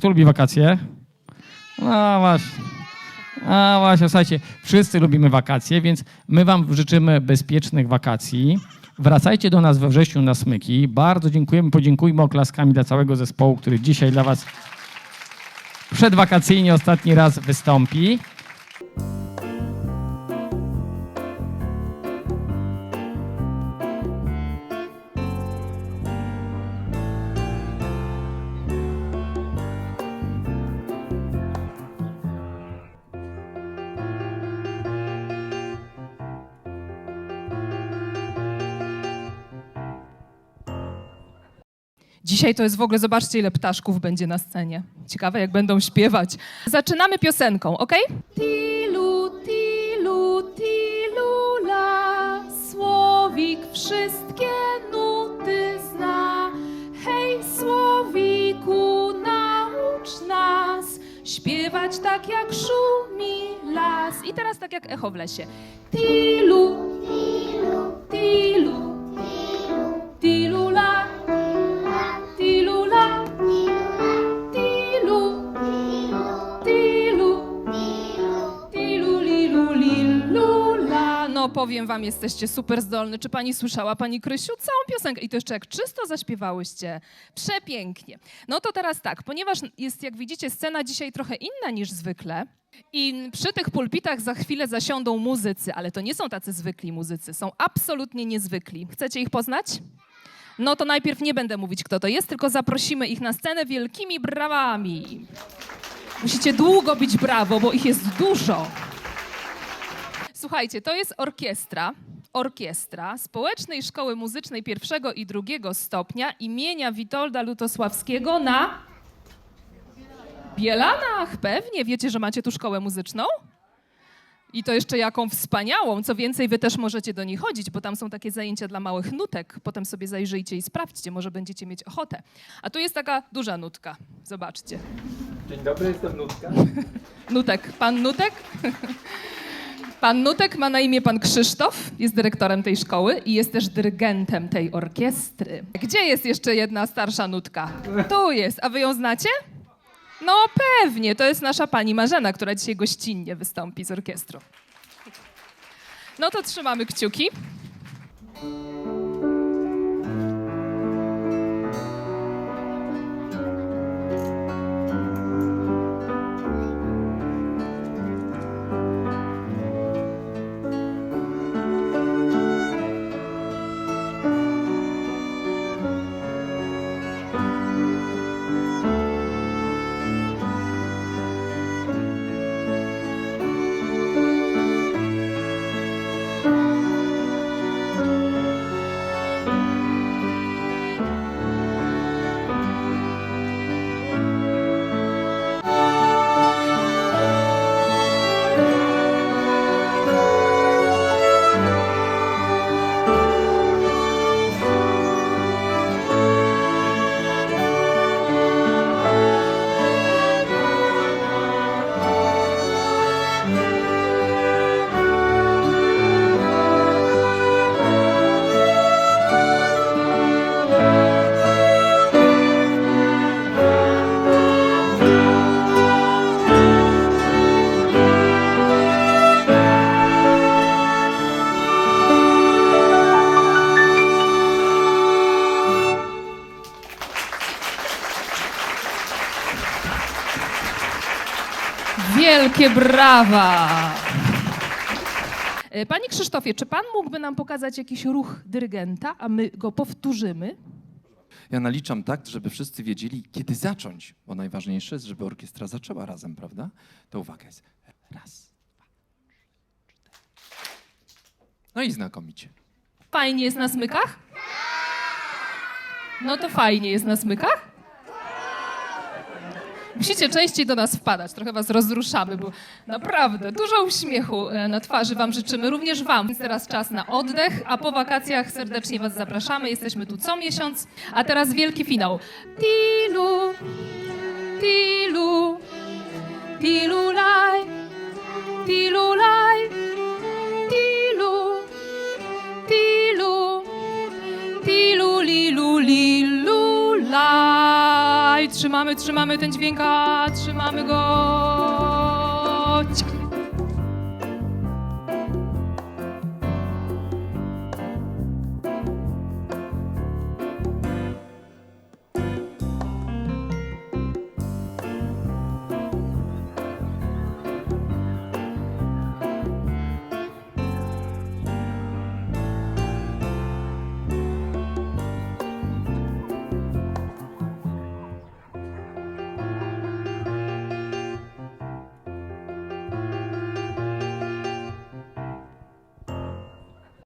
Kto lubi wakacje? No właśnie. A właśnie, słuchajcie, wszyscy lubimy wakacje, więc my wam życzymy bezpiecznych wakacji. Wracajcie do nas we wrześniu na smyki. Bardzo dziękujemy, podziękujmy oklaskami dla całego zespołu, który dzisiaj dla was przedwakacyjnie ostatni raz wystąpi. Dzisiaj to jest w ogóle, zobaczcie ile ptaszków będzie na scenie. Ciekawe jak będą śpiewać. Zaczynamy piosenką, ok? Tilu, tilu, tilu, la, słowik wszystkie nuty zna. Hej, słowiku, naucz nas śpiewać tak jak szumi las. I teraz tak jak echo w lesie. Tilu, tilu, tilu, powiem wam, jesteście super zdolny. Czy pani słyszała, pani Krysiu, całą piosenkę? I to jeszcze jak czysto zaśpiewałyście. Przepięknie. No to teraz tak, ponieważ jest, jak widzicie, scena dzisiaj trochę inna niż zwykle, i przy tych pulpitach za chwilę zasiądą muzycy, ale to nie są tacy zwykli muzycy, są absolutnie niezwykli. Chcecie ich poznać? No to najpierw nie będę mówić, kto to jest, tylko zaprosimy ich na scenę wielkimi brawami. Musicie długo bić brawo, bo ich jest dużo. Słuchajcie, to jest orkiestra, orkiestra Społecznej Szkoły Muzycznej pierwszego i drugiego stopnia imienia Witolda Lutosławskiego na Bielanach. Pewnie wiecie, że macie tu szkołę muzyczną? I to jeszcze jaką wspaniałą. Co więcej, wy też możecie do niej chodzić, bo tam są takie zajęcia dla małych nutek. Potem sobie zajrzyjcie i sprawdźcie, może będziecie mieć ochotę. A tu jest taka duża nutka. Zobaczcie. Dzień dobry, jestem Nutka. Nutek. Pan Nutek? Pan Nutek ma na imię pan Krzysztof, jest dyrektorem tej szkoły i jest też dyrygentem tej orkiestry. Gdzie jest jeszcze jedna starsza nutka? Tu jest. A wy ją znacie? No pewnie, to jest nasza pani Marzena, która dzisiaj gościnnie wystąpi z orkiestrą. No to trzymamy kciuki. Wielkie brawa! E, Panie Krzysztofie, czy pan mógłby nam pokazać jakiś ruch dyrygenta, a my go powtórzymy? Ja naliczam tak, żeby wszyscy wiedzieli, kiedy zacząć, bo najważniejsze jest, żeby orkiestra zaczęła razem, prawda? To uwaga jest raz, dwa, trzy, cztery. No i znakomicie. Fajnie jest na smykach? No to fajnie jest na smykach? Musicie częściej do nas wpadać, trochę was rozruszamy, bo naprawdę dużo uśmiechu e, na twarzy wam życzymy, również wam. Więc teraz czas na oddech, a po wakacjach serdecznie was zapraszamy. Jesteśmy tu co miesiąc, a teraz wielki finał. Tilu, tilu, tilu Trzymamy trzymamy, ten dźwięk, a trzymamy go.